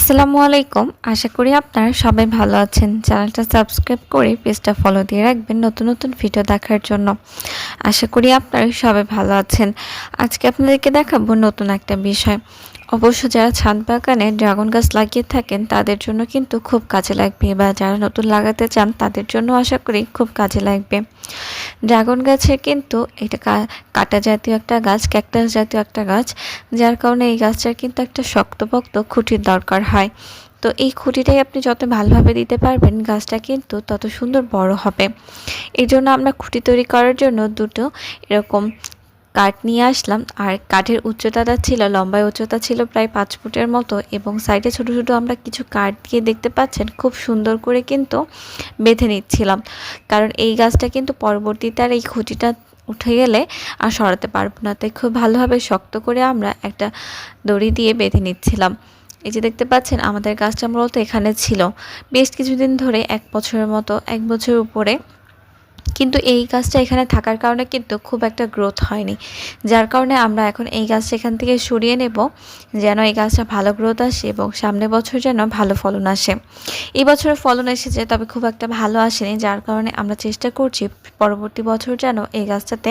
আসসালামু আলাইকুম। আশা করি আপনারা সবাই ভালো আছেন। চ্যানেলটা সাবস্ক্রাইব করে পেজটা ফলো দিয়ে রাখবেন নতুন নতুন ভিডিও দেখার জন্য। আশা করি আপনারা সবাই ভালো আছেন। আজকে আপনাদেরকে দেখাবো নতুন একটা বিষয়। অবশ্য যারা ছাদ বাগানে ড্রাগন গাছ লাগিয়ে থাকেন, তাদের জন্য কিন্তু খুব কাজে লাগবে। বা যারা নতুন লাগাতে চান, তাদের জন্য আশা করি খুব কাজে লাগবে। ড্রাগন গাছের কিন্তু এটা কাটা জাতীয় একটা গাছ, ক্যাকটাস জাতীয় একটা গাছ, যার কারণে এই গাছটার কিন্তু একটা শক্তপোক্ত খুঁটির দরকার হয়। তো এই খুঁটিটাই আপনি যত ভালোভাবে দিতে পারবেন, গাছটা কিন্তু তত সুন্দর বড় হবে। এই জন্য আমরা খুঁটি তৈরি করার জন্য দুটো এরকম কাঠ নিয়ে আসলাম। আর কাঠের উচ্চতাটা ছিল, লম্বায় উচ্চতা ছিল প্রায় পাঁচ ফুটের মতো এবং সাইডে ছোট ছোট আমরা কিছু কাঠ দিয়ে দেখতে পাচ্ছেন, খুব সুন্দর করে কিন্তু বেঁধে নিচ্ছিলাম। কারণ এই গাছটা কিন্তু পরবর্তীতে আর এই খুঁটিটা উঠে গেলে আর সরাতে পারব না। তাই খুব ভালোভাবে শক্ত করে আমরা একটা দড়ি দিয়ে বেঁধে নিচ্ছিলাম। এই যে দেখতে পাচ্ছেন, আমাদের গাছটা মূলত এখানে ছিল। বেশ কিছুদিন ধরে এক বছরের মতো, এক বছর উপরে কিন্তু এই গাছটা এখানে থাকার কারণে কিন্তু খুব একটা গ্রোথ হয়নি। যার কারণে আমরা এখন এই গাছটা এখান থেকে সরিয়ে নেব, যেন এই গাছটা ভালো গ্রোথ আসে এবং সামনে বছর যেন ভালো ফলন আসে। এই বছরের ফলন এসেছে, তবে খুব একটা ভালো আসেনি, যার কারণে আমরা চেষ্টা করছি পরবর্তী বছর যেন এই গাছটাতে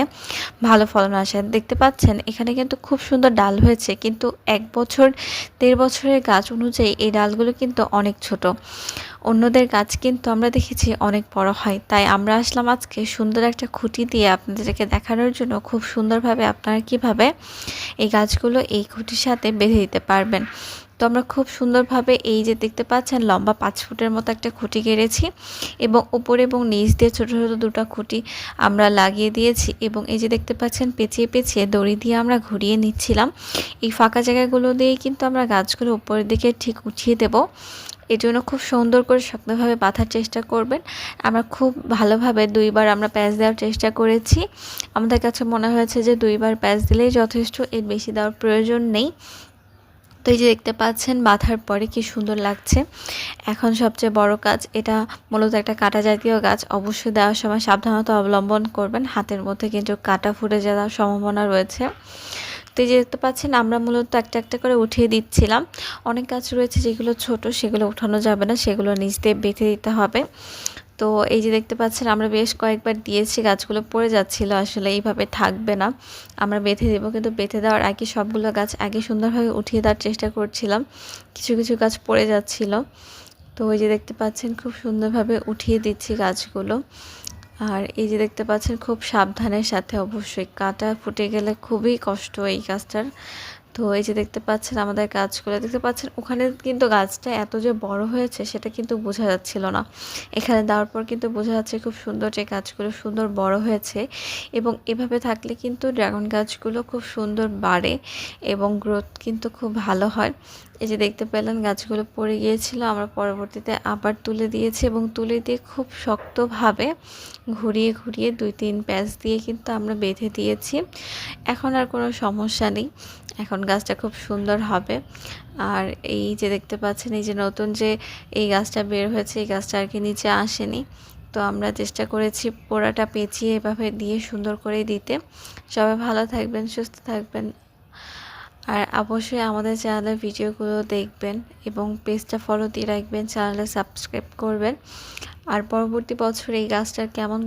ভালো ফলন আসে। দেখতে পাচ্ছেন, এখানে কিন্তু খুব সুন্দর ডাল হয়েছে, কিন্তু এক বছর, দেড় বছরের গাছ অনুযায়ী এই ডালগুলো কিন্তু অনেক ছোট। অন্যদের গাছ কিন্তু আমরা দেখেছি অনেক বড় হয়। তাই আমরা আসলাম আজকে সুন্দর একটা খুঁটি দিয়ে আপনাদেরকে দেখানোর জন্য খুব সুন্দরভাবে আপনারা কীভাবে এই গাছগুলো এই খুঁটির সাথে বেঁধে দিতে পারবেন। তো আমরা খুব সুন্দরভাবে এই যে দেখতে পাচ্ছেন লম্বা পাঁচ ফুটের মতো একটা খুঁটি কেড়েছি এবং উপরে এবং নিচ দিয়ে ছোটো ছোটো দুটো খুঁটি আমরা লাগিয়ে দিয়েছি এবং এই যে দেখতে পাচ্ছেন পেঁচিয়ে পেঁচিয়ে দড়ি দিয়ে আমরা ঘুরিয়ে নিচ্ছিলাম। এই ফাঁকা জায়গাগুলো দিয়েই কিন্তু আমরা গাছগুলো উপরের দিকে ঠিক উঠিয়ে দেব। জন্য খুব সুন্দর করে শক্তভাবে বাঁধার চেষ্টা করবেন। আমরা খুব ভালোভাবে দুইবার আমরা প্যাচ দেওয়ার চেষ্টা করেছি। আমাদের কাছে মনে হয়েছে যে দুইবার প্যাচ দিলেই যথেষ্ট, এর বেশি দেওয়ার প্রয়োজন নেই। তো এই যে দেখতে পাচ্ছেন, বাঁধার পরে কি সুন্দর লাগছে। এখন সবচেয়ে বড় কাজ, এটা মূলত একটা কাটা জাতীয় গাছ। অবশ্যই দেওয়ার সময় সাবধানতা অবলম্বন করবেন। হাতের মধ্যে কিন্তু কাটা ফুটে যাওয়ার সম্ভাবনা রয়েছে। তো এই যে দেখতে পাচ্ছেন আমরা মূলত একটা একটা করে উঠিয়ে দিচ্ছিলাম। অনেক গাছ রয়েছে যেগুলো ছোট, সেগুলো উঠানো যাবে না, সেগুলো নিচ দিয়ে বেঁধে দিতে হবে। তো এই যে দেখতে পাচ্ছেন, আমরা বেশ কয়েকবার দিয়েছি, গাছগুলো পড়ে যাচ্ছিল, আসলে এইভাবে থাকবে না। আমরা বেঁধে দেবো, কিন্তু বেঁধে দেওয়ার আগে সবগুলো গাছ আগে সুন্দরভাবে উঠিয়ে দেওয়ার চেষ্টা করছিলাম। কিছু কিছু গাছ পড়ে যাচ্ছিল। তো ওই যে দেখতে পাচ্ছেন, খুব সুন্দরভাবে উঠিয়ে দিচ্ছি গাছগুলো। আর এই যে দেখতে পাচ্ছেন, খুব সাবধানের সাথে অবশ্যই কাটা ফুটে গেলে খুবই কষ্ট এই গাছটার। তো এই যে দেখতে পাচ্ছেন আমাদের গাছগুলো, দেখতে পাচ্ছেন ওখানে কিন্তু গাছটা এত যে বড় হয়েছে সেটা কিন্তু বোঝা যাচ্ছিল না। এখানে দেওয়ার পর কিন্তু বোঝা যাচ্ছে খুব সুন্দর যে গাছগুলো সুন্দর বড় হয়েছে এবং এভাবে থাকলে কিন্তু ড্রাগন গাছগুলো খুব সুন্দর বাড়ে এবং গ্রোথ কিন্তু খুব ভালো হয়। এই যে দেখতে পেলেন গাছগুলো পড়ে গিয়েছিল, আমরা পরবর্তীতে আবার তুলে দিয়েছি এবং তুলে দিয়ে খুব শক্তভাবে ঘুরিয়ে ঘুরিয়ে দুই তিন প্যাচ দিয়ে কিন্তু আমরা বেঁধে দিয়েছি। এখন আর কোনো সমস্যা নেই। এখন গাছটা খুব সুন্দর হবে। আর এই যে দেখতে পাচ্ছেন, এই যে নতুন যে এই গাছটা বের হয়েছে, এই গাছটা আর কি নিচে আসেনি। তো আমরা চেষ্টা করেছি পোড়াটা পেঁচিয়ে এভাবে দিয়ে সুন্দর করে দিতে। সবাই ভালো থাকবেন, সুস্থ থাকবেন। আর অবশ্যই আমাদের চ্যানেলের ভিডিওগুলো দেখবেন এবং পেজটা ফলো দিয়ে রাখবেন চ্যানেলে সাবস্ক্রাইব করবেন। আর পরবর্তী বছর এই গাছটার কেমন